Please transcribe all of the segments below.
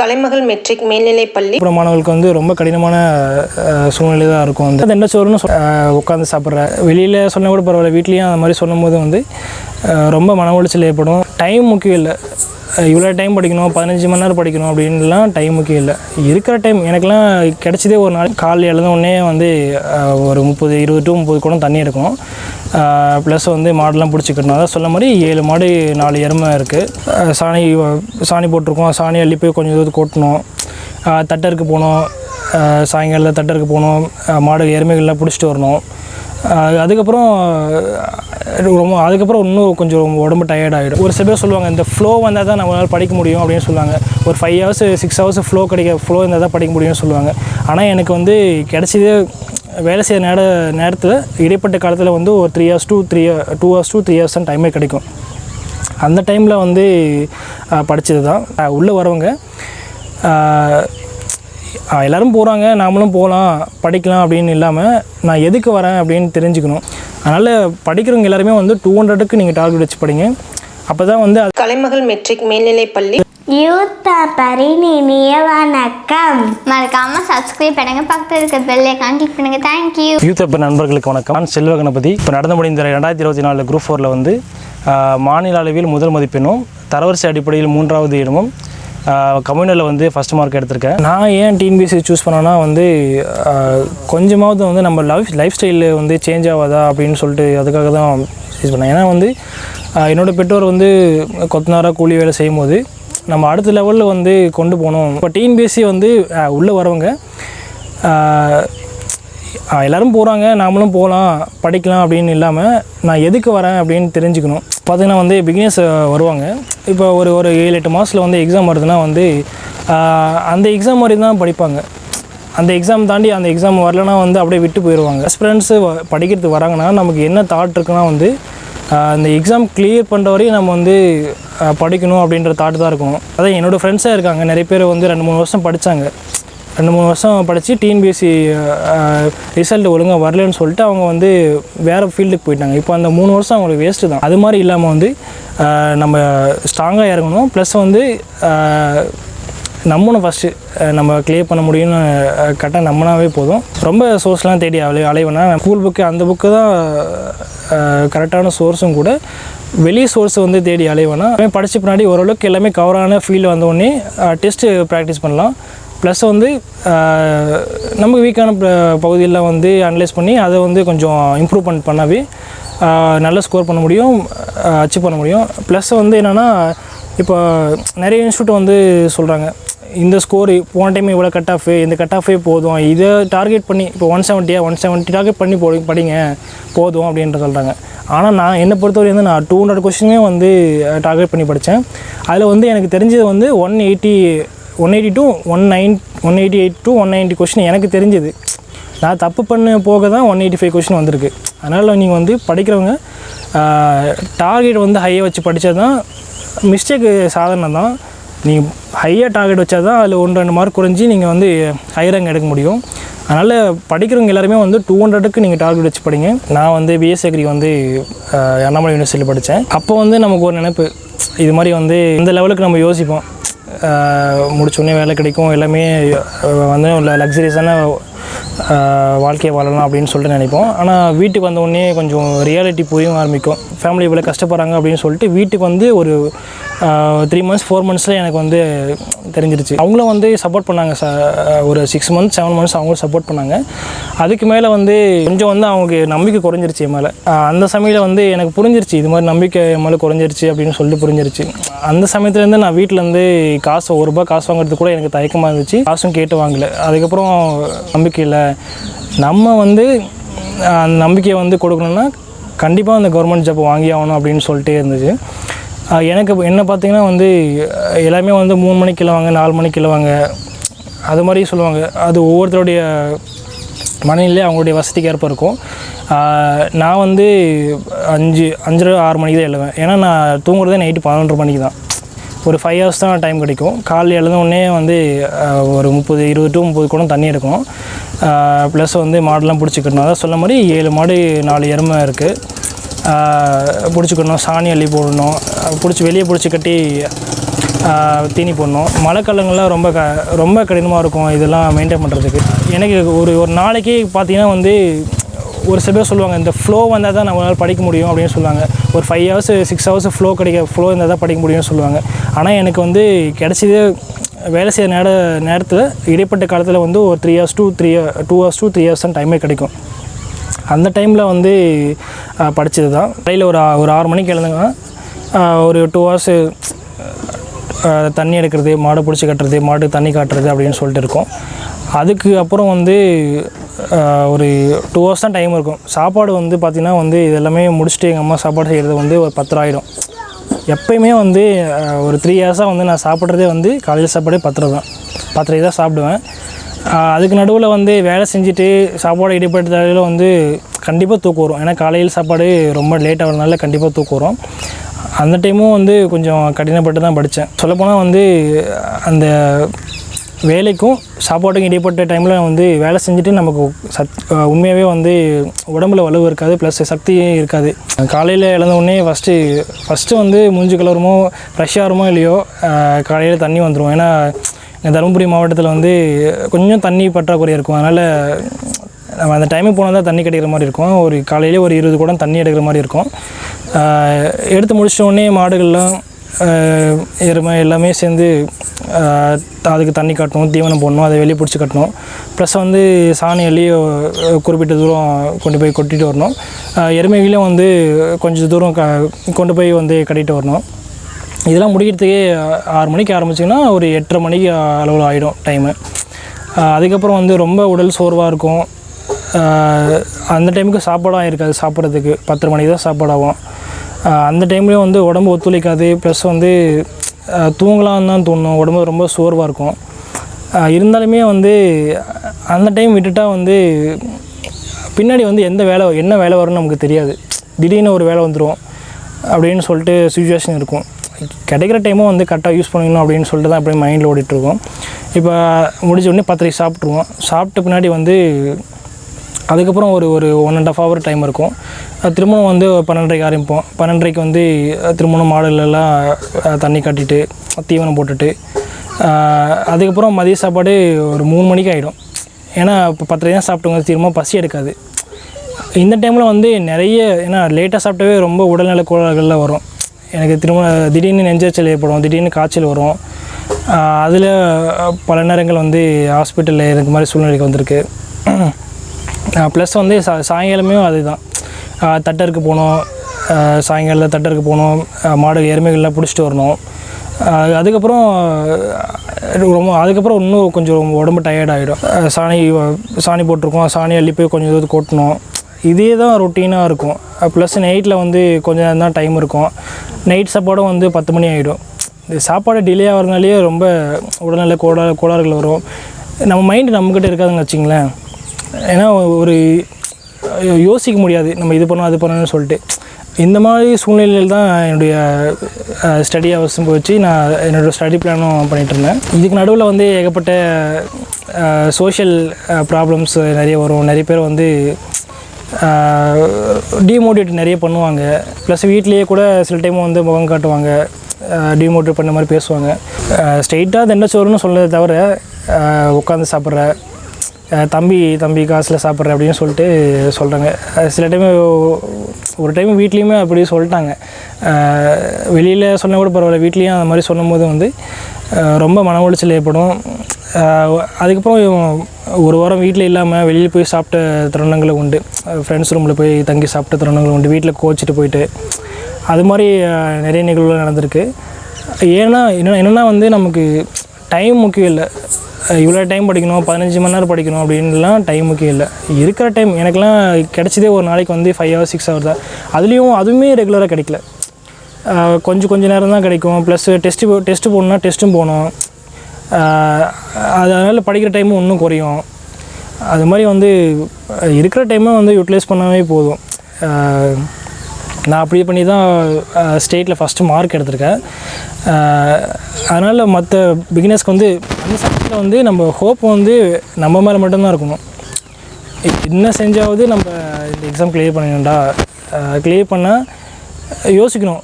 கலைமகள் matric மேல்நிலைப் பள்ளி. மாணவர்களுக்கு வந்து ரொம்ப கடினமான சூழ்நிலை தான் இருக்கும். வந்து என்ன சோறுன்னு உட்காந்து சாப்பிட்ற. வெளியில் சொன்னால் கூட பரவாயில்ல வீட்லேயும் அந்த மாதிரி சொல்லும் போது வந்து ரொம்ப மன உளைச்சல் ஏற்படும். டைம் முக்கியம் இல்லை. இவ்வளோ டைம் படிக்கணும் பதினஞ்சு மணி நேரம் படிக்கணும் அப்படின்லாம் டைம் முக்கியம் இல்லை. இருக்கிற டைம் எனக்குலாம் கிடச்சதே ஒரு நாள். காலையில் எழுந்த உடனே வந்து ஒரு முப்பது இருபது டு முப்பது குடம் தண்ணி எடுக்கணும் ப்ளஸ் வந்து மாடெல்லாம் பிடிச்சிக்கணும். அதான் சொல்ல மாதிரி ஏழு மாடு நாலு எருமை இருக்குது சாணி சாணி போட்டிருக்கோம். சாணி அள்ளி போய் கொஞ்சம் தூரத்துக்கு கொட்டணும். தட்டருக்கு போகணும். ஆஹ் சாயங்காலம் தட்டருக்கு போகணும். மாடு எருமைகள்லாம் பிடிச்சிட்டு வரணும். அதுக்கப்புறம் ரொம்ப அதுக்கப்புறம் இன்னும் கொஞ்சம் உடம்பு டயர்ட் ஆகிடும் ஒரு சில பேர் சொல்லுவாங்க இந்த ஃப்ளோ வந்தால் தான் நம்மளால் படிக்க முடியும் அப்படின்னு சொல்லுவாங்க. ஒரு five hours six hours flow கிடைக்க ஃப்ளோ இருந்தால் தான் படிக்க முடியும்னு சொல்லுவாங்க. ஆனால் எனக்கு வந்து கிடைச்சதே வேலை செய்கிற நேர நேரத்தில் இடைப்பட்ட காலத்தில் வந்து ஒரு three hours two three two hours two three hours தான் டைமே கிடைக்கும். அந்த டைமில் வந்து படித்தது தான். உள்ளே வரவங்க எல்லோரும் போகிறாங்க நாமளும் போகலாம் படிக்கலாம் அப்படின்னு இல்லாமல் நான் எதுக்கு வரேன் அப்படின்னு தெரிஞ்சுக்கணும். அதனால் படிக்கிறவங்க எல்லாருமே வந்து டூ ஹண்ட்ரடுக்கு நீங்கள் டார்கெட் வச்சு படிங்க. அப்போ தான் வந்து அது கலைமகள் மெட்ரிக் மேல்நிலைப் யூத்தா பரிணினிய வணக்கம். மறக்காம சப்ஸ்கிரைப் பண்ணுங்க. பக்கத்தில் இருக்க பெல் ஐக்கான் கிளிக் பண்ணுங்க. தேங்க்யூ யூத் அப்ப நண்பர்களுக்கு வணக்கம். நான் செல்வ கணபதி. இப்போ நடந்து முடிந்த ரெண்டாயிரத்தி இருபத்தி நாலு குரூப் ஃபோரில் வந்து மாநில அளவில் முதல் மதிப்பெண்ணும் தரவரிசை அடிப்படையில் மூன்றாவது இடமும் கம்யூனில் வந்து ஃபஸ்ட் மார்க் எடுத்திருக்கேன். நான் ஏன் டிஎன்பிசி சூஸ் பண்ணேன்னா வந்து கொஞ்சமாவது வந்து நம்ம லைஃப் லைஃப் ஸ்டைலில் வந்து சேஞ்ச் ஆகாதா அப்படின்னு சொல்லிட்டு அதுக்காக தான் சூஸ் பண்ணேன். ஏன்னா வந்து ஆஹ், என்னோட பெற்றோர் வந்து கொத்தனாராக கூலி வேலை செய்யும்போது நம்ம அடுத்த லெவலில் வந்து கொண்டு போகணும். இப்போ டிஎன்பிஎஸ்சி வந்து உள்ளே வரவங்க எல்லோரும் போகிறாங்க நாமளும் போகலாம் படிக்கலாம் அப்படின்னு இல்லாமல் நான் எதுக்கு வரேன் அப்படின்னு தெரிஞ்சுக்கணும். பார்த்திங்கன்னா வந்து பிகினர்ஸ் வருவாங்க. இப்போ ஒரு ஒரு ஏழு எட்டு மாதத்தில் வந்து எக்ஸாம் வருதுன்னா வந்து அந்த எக்ஸாம் மாதிரி தான் படிப்பாங்க. அந்த எக்ஸாம் தாண்டி அந்த எக்ஸாம் வரலனா வந்து அப்படியே விட்டு போயிடுவாங்க எக்ஸ்பீரியன்ஸு படிக்கிறதுக்கு வராங்கன்னா நமக்கு என்ன தாட் இருக்குன்னா வந்து இந்த அந்த எக்ஸாம் கிளியர் பண்ணுற வரையும் நம்ம வந்து படிக்கணும் அப்படின்ற தாட் தான் இருக்கும். அதான் என்னோடய ஃப்ரெண்ட்ஸாக இருக்காங்க. நிறைய பேர் வந்து ரெண்டு மூணு வருஷம் படித்தாங்க ரெண்டு மூணு வருஷம் படித்து டிஎன்பிஎஸ்சி ரிசல்ட் ஒழுங்காக வரலன்னு சொல்லிட்டு அவங்க வந்து வேறு ஃபீல்டுக்கு போயிட்டாங்க. இப்போ அந்த மூணு வருஷம் அவங்களுக்கு வேஸ்ட்டு தான். அது மாதிரி இல்லாமல் வந்து நம்ம ஸ்ட்ராங்காக இறங்கணும். ப்ளஸ் வந்து நம்மளும் ஃபஸ்ட்டு நம்ம கிளியர் பண்ண முடியும்னு கரெக்டாக நம்மனாவே போதும். ரொம்ப சோர்ஸ்லாம் தேடி அலை அலைவேனா ஸ்கூல் புக்கு அந்த புக்கு தான் கரெக்டான சோர்ஸும் கூட வெளி சோர்ஸை வந்து தேடி அலைவேனா படித்த பின்னாடி ஓரளவுக்கு எல்லாமே கவரான ஃபீல்டு வந்தோடனே டெஸ்ட்டு ப்ராக்டிஸ் பண்ணலாம். ப்ளஸ் வந்து நம்ம நமக்கு வீக்கான பகுதியில் வந்து அனலைஸ் பண்ணி அதை வந்து கொஞ்சம் இம்ப்ரூவ்மெண்ட் பண்ணாவே நல்ல ஸ்கோர் பண்ண முடியும் அச்சீவ் பண்ண முடியும். ப்ளஸ் வந்து என்னென்னா இப்போ நிறைய இன்ஸ்டியூட் வந்து சொல்கிறாங்க இந்த ஸ்கோர் போன டைம் இவ்வளோ கட் ஆஃப் இந்த கட் ஆஃபே போதும். இதை டார்கெட் பண்ணி இப்போ ஒன் செவன்ட்டியா ஒன் செவன்ட்டி டார்கெட் பண்ணி போடு படிங்க. போதும் அப்படின்ற சொல்கிறாங்க ஆனால் நான் என்னை பொறுத்தவரை வந்து நான் டூ ஹண்ட்ரட் கொஸ்டினுமே வந்து டார்கெட் பண்ணி படித்தேன் அதில் வந்து எனக்கு தெரிஞ்சது வந்து one eighty one eighty two one nine one eighty eight two one ninety question எனக்கு தெரிஞ்சது. நான் தப்பு பண்ண போக தான் ஒன் எயிட்டி ஃபைவ் கொஸ்டின் வந்திருக்கு. அதனால் நீங்கள் வந்து படிக்கிறவங்க டார்கெட் வந்து ஹையை வச்சு படித்தா தான் மிஸ்டேக்கு சாதாரணம் தான். நீங்கள் ஹையாக டார்கெட் வச்சா தான் அதில் ஒன்று ரெண்டு மார்க் குறைஞ்சி நீங்கள் வந்து ஹை ரேங்க் எடுக்க முடியும். அதனால் படிக்கிறவங்க எல்லாருமே வந்து டூ ஹண்ட்ரடுக்கு நீங்கள் டார்கெட் வச்சு படிங்க. நான் வந்து பிஎஸ் அக்ரி வந்து அண்ணாமலை யூனிவர்சிட்டியில் படித்தேன் அப்போ வந்து நமக்கு ஒரு நினைப்பு. இது மாதிரி வந்து இந்த லெவலுக்கு நம்ம யோசிப்போம். முடிச்சோடனே வேலை கிடைக்கும். எல்லாமே வந்து லக்ஸரியஸான வாழ்க்கையை வாழலாம் அப்படின்னு சொல்லிட்டு நினைப்போம். ஆனால் வீட்டுக்கு வந்த கொஞ்சம் ரியாலிட்டி புரிய ஆரம்பிக்கும். ஃபேமிலி இவ்வளோ கஷ்டப்படுறாங்க அப்படின்னு சொல்லிட்டு வீட்டுக்கு வந்து ஒரு த்ரீ மந்த்ஸ் ஃபோர் மந்த்ஸில் எனக்கு வந்து தெரிஞ்சிருச்சு. அவங்களும் வந்து சப்போர்ட் பண்ணாங்க ச ஒரு சிக்ஸ் மந்த்ஸ் செவன் மந்த்ஸ் அவங்களும் சப்போர்ட் பண்ணாங்க. அதுக்கு மேலே வந்து கொஞ்சம் வந்து அவங்களுக்கு நம்பிக்கை குறைஞ்சிருச்சு என் மேலே. அந்த சமயத்தில் வந்து எனக்கு புரிஞ்சிருச்சு இது மாதிரி நம்பிக்கை என் மேலே குறைஞ்சிருச்சு அப்படின்னு சொல்லிட்டு புரிஞ்சிருச்சு. அந்த சமயத்துலேருந்து நான் வீட்டிலேருந்து காசு ஒரு ரூபா காசு வாங்குறது கூட எனக்கு தயக்கமாக இருந்துச்சு. காசும் கேட்டு வாங்கல. அதுக்கப்புறம் நம்பிக்கை இல்லை. நம்ம வந்து அந்த நம்பிக்கையை வந்து கொடுக்கணுன்னா கண்டிப்பாக அந்த கவர்மெண்ட் ஜாப் வாங்கி ஆகணும் அப்படின்னு சொல்லிட்டே இருந்துச்சு. எனக்கு என்ன பார்த்தீங்கன்னா வந்து எல்லாமே வந்து மூணு மணிக்கு கிளவாங்க நாலு மணிக்கு கிளவாங்க அது மாதிரி சொல்லுவாங்க. அது ஒவ்வொருத்தருடைய மனநிலை அவங்களுடைய வசதிக்கு ஏற்ப இருக்கும். நான் வந்து அஞ்சு அஞ்சரை ஆறு மணிக்கு தான் எழுவேன். ஏன்னா நான் தூங்குறதே நைட்டு பதினொன்று மணிக்கு தான். ஒரு ஃபைவ் ஹவர்ஸ் தான் டைம் கிடைக்கும். காலையில் எழுந்தோடனே வந்து ஒரு முப்பது இருபது டு முப்பது குடம் தண்ணி எடுக்கணும். ப்ளஸ் வந்து மாடெல்லாம் பிடிச்சிக்கணும். அதான் சொன்ன மாதிரி ஏழு மாடு நாலு எருமை இருக்குது பிடிச்சிக்கணும் சாணி அள்ளி போடணும். பிடிச்சி வெளியே பிடிச்சி கட்டி தீனி போடணும். மழைக்காலங்கள்லாம் ரொம்ப க ரொம்ப கடினமாக இருக்கும். இதெல்லாம் மெயின்டைன் பண்ணுறதுக்கு எனக்கு ஒரு ஒரு நாளைக்கு பார்த்தீங்கன்னா வந்து ஒரு சில பேர் சொல்லுவாங்க இந்த ஃப்ளோ வந்தால் தான் நம்மளால் படிக்க முடியும் அப்படின்னு சொல்லுவாங்க. ஒரு five hours six hours flow கிடைக்க ஃப்ளோ இருந்தால் தான் படிக்க முடியும்னு சொல்லுவாங்க. ஆனால் எனக்கு வந்து கிடைச்சதே வேலை செய்கிற நேர நேரத்தில் இடைப்பட்ட காலத்தில் வந்து ஒரு three hours two three two hours two three hours தான் டைமே கிடைக்கும். அந்த டைமில் வந்து படித்தது தான். காலையில் ஒரு ஒரு ஆறு மணிக்கு எழுந்தங்கன்னா ஒரு டூ ஹவர்ஸு தண்ணி எடுக்கிறது மாடு பிடிச்சி கட்டுறது மாடு தண்ணி காட்டுறது அப்படின்னு சொல்லிட்டு இருக்கும். அதுக்கு அப்புறம் வந்து ஒரு டூ ஹவர்ஸ் தான் டைம் இருக்கும். சாப்பாடு வந்து பார்த்திங்கன்னா வந்து இது எல்லாமே முடிச்சுட்டு எங்கள் அம்மா சாப்பாடு செய்கிறது வந்து ஒரு பத்தரை ஆயிடும் எப்பயுமே வந்து ஒரு த்ரீ இயர்ஸாக வந்து நான் சாப்பிட்றதே வந்து காலையில் சாப்பாடே பத்திரம் தான். பத்திரை தான் சாப்பிடுவேன். அதுக்கு நடுவில் வந்து வேலை செஞ்சுட்டு சாப்பாடு இடைப்பட்ட தலையில் வந்து கண்டிப்பாக தூக்கு வரும். ஏன்னா காலையில் சாப்பாடு ரொம்ப லேட் ஆகிறதுனால கண்டிப்பாக தூக்கு வரும். அந்த டைமும் வந்து கொஞ்சம் கடினப்பட்டு தான் படித்தேன் சொல்லப்போனால் வந்து அந்த வேலைக்கும் சாப்பாட்டுக்கும் இடைப்பட்ட டைமில் வந்து வேலை செஞ்சுட்டு நமக்கு சத் உண்மையாகவே வந்து உடம்புல வலுவு இருக்காது ப்ளஸ் சக்தியும் இருக்காது. காலையில் இழந்தவுடனே ஃபஸ்ட்டு ஃபஸ்ட்டு வந்து மூஞ்சி கலருமோ ஃப்ரெஷ்ஷாக இருமோ இல்லையோ காலையில் தண்ணி வந்துடும் ஏன்னா எங்கள் தருமபுரி மாவட்டத்தில் வந்து கொஞ்சம் தண்ணி பற்றாக்குறை இருக்கும். அதனால் நம்ம அந்த டைமுக்கு போனால் தான் தண்ணி கிடைக்கிற மாதிரி இருக்கும். ஒரு காலையிலே ஒரு இருபது குடம் தண்ணி எடுக்கிற மாதிரி இருக்கும். எடுத்து முடிச்சிட்ட உடனே மாடுகள்லாம் எருமை எல்லாமே சேர்ந்து அதுக்கு தண்ணி காட்டணும் தீவனம் போடணும் அதை வெளியே பிடிச்சி கட்டணும். ப்ளஸ் வந்து சாணி அள்ளி குறிப்பிட்ட தூரம் கொண்டு போய் கொட்டிட்டு வரணும். எருமைகளையும் வந்து கொஞ்சம் தூரம் க கொண்டு போய் வந்து கட்டிட்டு வரணும். இதெல்லாம் முடிக்கிறதுக்கே ஆறு மணிக்கு ஆரம்பிச்சிங்கன்னா ஒரு எட்டரை மணிக்கு அளவில் ஆகிடும் டைமு அதுக்கப்புறம் வந்து ரொம்ப உடல் சோர்வாக இருக்கும். அந்த டைமுக்கு சாப்பாடும் இருக்காது சாப்பிட்றதுக்கு. பத்து மணிக்கு தான் சாப்பாடாகும். அந்த டைம்லேயும் வந்து உடம்பு ஒத்துழைக்காது ப்ளஸ் வந்து தூங்கலான்னு தான் தோணும். உடம்பு ரொம்ப சோர்வாக இருக்கும். இருந்தாலுமே வந்து அந்த டைம் விட்டுட்டா வந்து பின்னாடி வந்து எந்த வேலை என்ன வேலை வரும்னு நமக்கு தெரியாது. திடீர்னு ஒரு வேலை வந்துடும் அப்படின்னு சொல்லிட்டு சுச்சுவேஷன் இருக்கும். கிடைக்கிற டைமும் வந்து கரெக்டாக யூஸ் பண்ணிக்கணும் அப்படின்னு சொல்லிட்டு தான் அப்படியே மைண்டில் ஓடிட்டுருக்கோம் இப்போ முடிஞ்ச உடனே பத்திரிக்கை சாப்பிட்ருவோம் சாப்பிட்ட பின்னாடி வந்து அதுக்கப்புறம் ஒரு ஒரு one and half hour time இருக்கும். திரும்பவும் வந்து பன்னெண்டரைக்கு ஆரம்பிப்போம். பன்னெண்டரைக்கு வந்து அஹ், திரும்பவும் மாடுகளெல்லாம் தண்ணி கட்டிட்டு தீவனம் போட்டுட்டு அதுக்கப்புறம் மதிய சாப்பாடு ஒரு மூணு மணிக்கு ஆகிடும் ஏன்னா இப்போ பத்தரை தான் சாப்பிட்டவங்க திரும்ப பசி எடுக்காது. இந்த டைமில் வந்து நிறைய ஏன்னா லேட்டாக சாப்பிட்டவே ரொம்ப உடல்நல கோளாறுகள்லாம் வரும். எனக்கு திரும்ப திடீர்னு நெஞ்சரிச்சல் ஏற்படும் திடீர்னு காய்ச்சல் வரும். அதில் பல நேரங்கள் வந்து ஹாஸ்பிட்டலில் எனக்கு மாதிரி சூழ்நிலைக்கு வந்திருக்கு. ப்ளஸ் வந்து சா சாயங்காலமே அதுதான். தான் தட்டருக்கு போகணும் சாயங்காலம் தட்டருக்கு போகணும் மாடு எருமைகள்லாம் பிடிச்சிட்டு வரணும். அதுக்கப்புறம் ரொம்ப அதுக்கப்புறம் இன்னும் கொஞ்சம் உடம்பு டயர்ட் ஆகிடும் சாணி சாணி போட்டிருக்கோம். சாணி அள்ளி போய் கொஞ்சம் இது கொட்டணும். இதே தான் ரொட்டீனாக இருக்கும். ப்ளஸ் நைட்டில் வந்து கொஞ்சம் நேரம் தான் டைம் இருக்கும். நைட் சாப்பாடும் வந்து பத்து மணி ஆகிடும் இந்த சாப்பாடு டிலே ஆகிறதுனாலேயே ரொம்ப உடல்நல கோளா கோளாறுகள் வரும். நம்ம மைண்டு நம்மக்கிட்ட இருக்காதுன்னு வச்சிங்களேன். ஏன்னா ஒரு யோசிக்க முடியாது. நம்ம இது பண்ணோம் அது பண்ணணும்னு சொல்லிட்டு. இந்த மாதிரி சூழ்நிலையில் தான் என்னுடைய ஸ்டடி அவசியம் போச்சு. நான் என்னோடய ஸ்டடி பிளானும் பண்ணிகிட்டு இருந்தேன். இதுக்கு நடுவில் வந்து ஏகப்பட்ட சோஷியல் ப்ராப்ளம்ஸ் நிறைய வரும். நிறைய பேர் வந்து டிமோட்டிவேட் நிறைய பண்ணுவாங்க. ப்ளஸ் வீட்லேயே கூட சில டைம் வந்து முகம் காட்டுவாங்க. டிமோட்டிவேட் பண்ண மாதிரி பேசுவாங்க. ஸ்ட்ரெயிட்டாக தண்டச்சோறுன்னு சொல்றதை தவிர உட்காந்து சாப்பிட்ற தம்பி தம்பி காசில் சாப்பிட்ற அப்படின்னு சொல்லிட்டு சொல்கிறாங்க சில டைம் ஒரு டைம் வீட்லேயுமே அப்படி சொல்லிட்டாங்க. வெளியில் சொன்னால் கூட பரவாயில்ல. வீட்லேயும் அந்த மாதிரி சொல்லும்போது வந்து ரொம்ப மன உளைச்சல் ஏற்படும். அதுக்கப்புறம் ஒரு வாரம் வீட்டில் இல்லாமல் வெளியில் போய் சாப்பிட்ட தருணங்களும் உண்டு. ஃப்ரெண்ட்ஸ் ரூமில் போய் தங்கி சாப்பிட்ட தருணங்களும் உண்டு. வீட்டில் கோச்சிட்டு போயிட்டு அது மாதிரி நிறைய நிகழ்வுகள் நடந்திருக்கு. ஏன்னா என்ன என்னென்னா வந்து நமக்கு டைம் முக்கியம் இல்லை. இவ்வளோ டைம் படிக்கணும் பதினஞ்சு மணி நேரம் படிக்கணும் அப்படின்லாம் டைம் முக்கியம் இல்லை. இருக்கிற டைம் எனக்குலாம் கிடச்சதே ஒரு நாளைக்கு வந்து ஃபைவ் ஹவர்ஸ் சிக்ஸ் ஹவர் தான். அதுலேயும் அதுவுமே ரெகுலராக கிடைக்கல. கொஞ்சம் கொஞ்சம் நேரம் தான் கிடைக்கும். ப்ளஸ் டெஸ்ட்டு டெஸ்ட்டு போகணுன்னா டெஸ்ட்டும் போகணும். அதனால் படிக்கிற டைமும் இன்னும் குறையும். அது மாதிரி வந்து இருக்கிற டைமை வந்து யூட்டிலைஸ் பண்ணாவே போதும். நான் அப்படி பண்ணி தான் ஸ்டேட்டில் ஃபஸ்ட்டு மார்க் எடுத்திருக்கேன். அதனால் மற்ற பிகினர்ஸ்க்கு வந்து அந்த சமயத்தில் வந்து நம்ம ஹோப் வந்து நம்ம மேலே மட்டும்தான் இருக்கணும். என்ன செஞ்சாவது நம்ம இந்த எக்ஸாம் கிளியர் பண்ணிடணும்டா. கிளியர் பண்ணால் யோசிக்கணும்.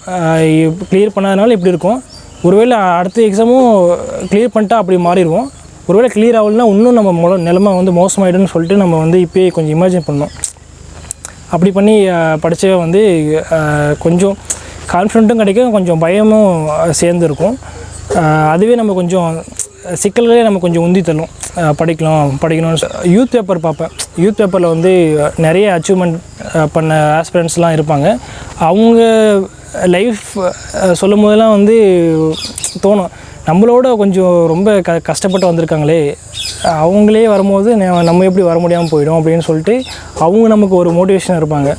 கிளியர் பண்ணாதனால இப்படி இருக்கும். ஒருவேளை அடுத்த எக்ஸாமும் கிளியர் பண்ணிட்டா அப்படி மாறிடுவோம். ஒருவேளை கிளியர் ஆகலைன்னா இன்னும் நம்ம மொ நிலமை வந்து மோசமாயிடும்னு சொல்லிட்டு நம்ம வந்து இப்போயே கொஞ்சம் இமேஜின் பண்ணோம் அப்படி பண்ணி படித்தவே வந்து கொஞ்சம் கான்ஃபிடென்ட்டும் கிடைக்கும் கொஞ்சம் பயமும் சேர்ந்துருக்கும். சேர்ந்து இருக்கும் அதுவே நம்ம கொஞ்சம் சிக்கல்களே நம்ம கொஞ்சம் உந்தி தள்ளும். படிக்கலாம் படிக்கணும்னு யூத் பேப்பர் பார்ப்பேன். யூத் பேப்பரில் வந்து நிறைய அச்சீவ்மெண்ட் பண்ண ஆஸ்பிரண்ட்ஸ்லாம் இருப்பாங்க. அவங்க லைஃப் சொல்லும் போதெல்லாம் வந்து தோணும். நம்மளோட கொஞ்சம் ரொம்ப க கஷ்டப்பட்டு வந்திருக்காங்களே அவங்களே வரும்போது நம்ம எப்படி வர முடியாமல் போயிடும் அப்படின்னு சொல்லிட்டு அவங்க நமக்கு ஒரு மோட்டிவேஷன் இருப்பாங்க.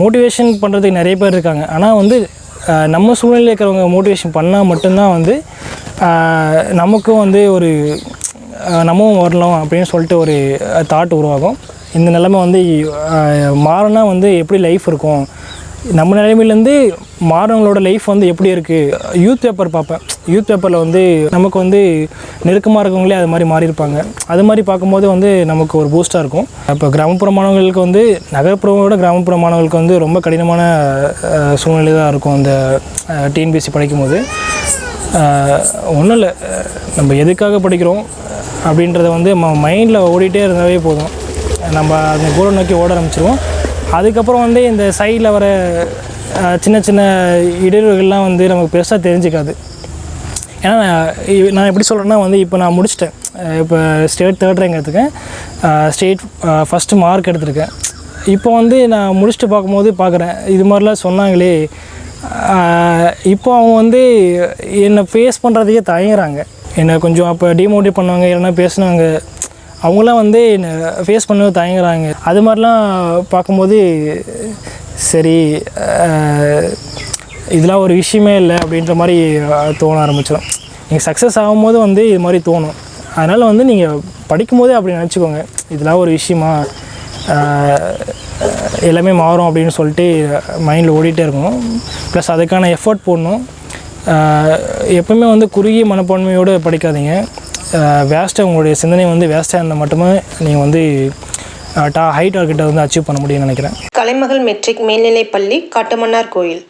மோட்டிவேஷன் பண்ணுறதுக்கு நிறைய பேர் இருக்காங்க. ஆனால் வந்து நம்ம சூழ்நிலையில் இருக்கிறவங்க மோட்டிவேஷன் பண்ணால் மட்டும்தான் வந்து நமக்கும் வந்து ஒரு நம்மவும் வரலாம் அப்படின்னு சொல்லிட்டு ஒரு தாட் உருவாகும். இந்த நிலைமை வந்து மாறினா வந்து எப்படி லைஃப் இருக்கும்? நம்ம நிலைமையிலேருந்து மாறவங்களோட லைஃப் வந்து எப்படி இருக்குது யூத் பேப்பர் பார்ப்பேன். யூத் பேப்பரில் வந்து நமக்கு வந்து நெருக்கமாக இருக்கவங்களே அது மாதிரி மாறி இருப்பாங்க அது மாதிரி பார்க்கும்போது வந்து நமக்கு ஒரு பூஸ்ட்டாக இருக்கும். இப்போ கிராமப்புற மாணவர்களுக்கு வந்து நகர்ப்புறங்களோட கிராமப்புற மாணவர்களுக்கு வந்து ரொம்ப கடினமான சூழ்நிலை தான் இருக்கும் அந்த டிஎன்பிஎஸ்சி படிக்கும்போது. ஒன்றும் இல்லை. நம்ம எதுக்காக படிக்கிறோம்? அப்படின்றத வந்து நம்ம மைண்டில் ஓடிட்டே இருந்தாவே போதும். நம்ம அந்த கூட நோக்கி ஓட ஆரம்பிச்சிருவோம். அதுக்கப்புறம் வந்து இந்த சைடில் வர சின்ன சின்ன இடையூறுகள்லாம் வந்து நமக்கு பெருசாக தெரிஞ்சுக்காது. ஏன்னா நான் நான் எப்படி சொல்கிறேன்னா வந்து இப்போ நான் முடிச்சிட்டேன். இப்போ state third rank state first mark எடுத்திருக்கேன். இப்போ வந்து நான் முடிச்சுட்டு பார்க்கும்போது பார்க்குறேன். இது மாதிரிலாம் சொன்னாங்களே. இப்போ அவங்க வந்து என்னை ஃபேஸ் பண்ணுறதுக்கே தயங்குறாங்க. என்னை கொஞ்சம் அப்போ டிமோட்டிவேட் பண்ணுவாங்க இல்லைன்னா பேசினாங்க. அவங்களாம் வந்து என்னை ஃபேஸ் பண்ண தயங்குறாங்க. அது மாதிரிலாம் பார்க்கும்போது சரி இதெல்லாம் ஒரு விஷயமே இல்லை அப்படின்ற மாதிரி தோண ஆரம்பிச்சிடும் நீங்கள் சக்ஸஸ் ஆகும்போது வந்து இது மாதிரி தோணும். அதனால் வந்து நீங்கள் படிக்கும்போதே அப்படி நினச்சிக்கோங்க. இதெல்லாம் ஒரு விஷயமா? எல்லாமே மாறும் அப்படின்னு சொல்லிட்டு மைண்டில் ஓடிட்டே இருக்கணும். ப்ளஸ் அதுக்கான எஃபர்ட் போடணும். எப்பவுமே வந்து குறுகிய மனப்பான்மையோடு படிக்காதீங்க. வேஸ்ட்டாக உங்களுடைய சிந்தனை வந்து வேஸ்ட்டாக இருந்தால் மட்டுமே நீங்கள் வந்து டா ஹை டார்கெட்டை வந்து அச்சீவ் பண்ண முடியும்னு நினைக்கிறேன். கலைமகள் மெட்ரிக் மேல்நிலைப் பள்ளி காட்டுமன்னார் கோயில்.